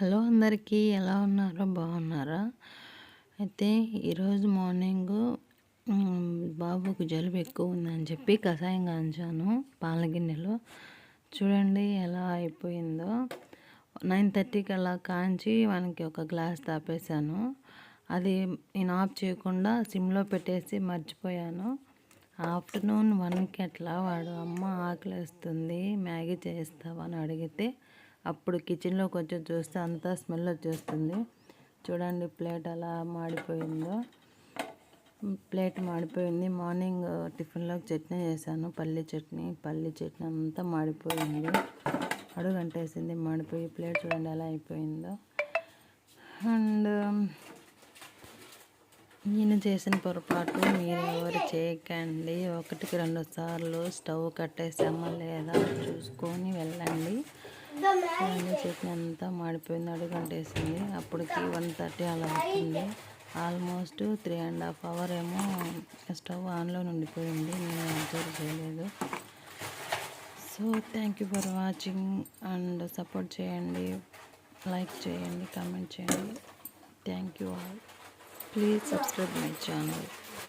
Hello అందరికీ ఎలా ఉన్నారో? బాగున్నారా? అయితే ఈరోజు మార్నింగ్ బాబుకు జలుబు ఎక్కువ ఉందని చెప్పి కషాయం కాంచాను పాల గిన్నెలో చూడండి ఎలా అయిపోయిందో. నైన్ థర్టీకి అలా కాంచి మనకి ఒక గ్లాస్ తాపేశాను. అది నేను ఆఫ్ చేయకుండా సిమ్లో పెట్టేసి మర్చిపోయాను. ఆఫ్టర్నూన్ వన్కి అట్లా వాడు అమ్మ ఆకలిస్తుంది మ్యాగీ చేస్తావా అని అడిగితే అప్పుడు కిచెన్లోకి వచ్చి చూస్తే అంతా స్మెల్ వచ్చేస్తుంది. చూడండి ప్లేట్ అలా మాడిపోయిందో. ప్లేట్ మాడిపోయింది. మార్నింగ్ టిఫిన్లోకి చట్నీ చేశాను. పల్లి చట్నీ పల్లి చట్నీ అంతా మాడిపోయింది. అడుగంటేసింది మాడిపోయి ప్లేట్ చూడండి ఎలా అయిపోయిందో. అండ్ నేను చేసిన పొరపాటు మీరు ఎవరు చేయకండి. ఒకటికి రెండు సార్లు స్టవ్ కట్టేసామా లేదా చూసుకొని వెళ్ళండి. ఆయన చట్నీ అంతా మాడిపోయింది అడుగు అంటేసింది అప్పటికి వన్ థర్టీ అలా అవుతుంది. Almost three and half hour ఏమో స్టవ్ ఆన్లో ఉండిపోయింది. నేను అబ్జర్వ్ చేయలేదు. So thank you for watching and support చేయండి. లైక్ చేయండి కామెంట్ చేయండి. Thank you all please subscribe my channel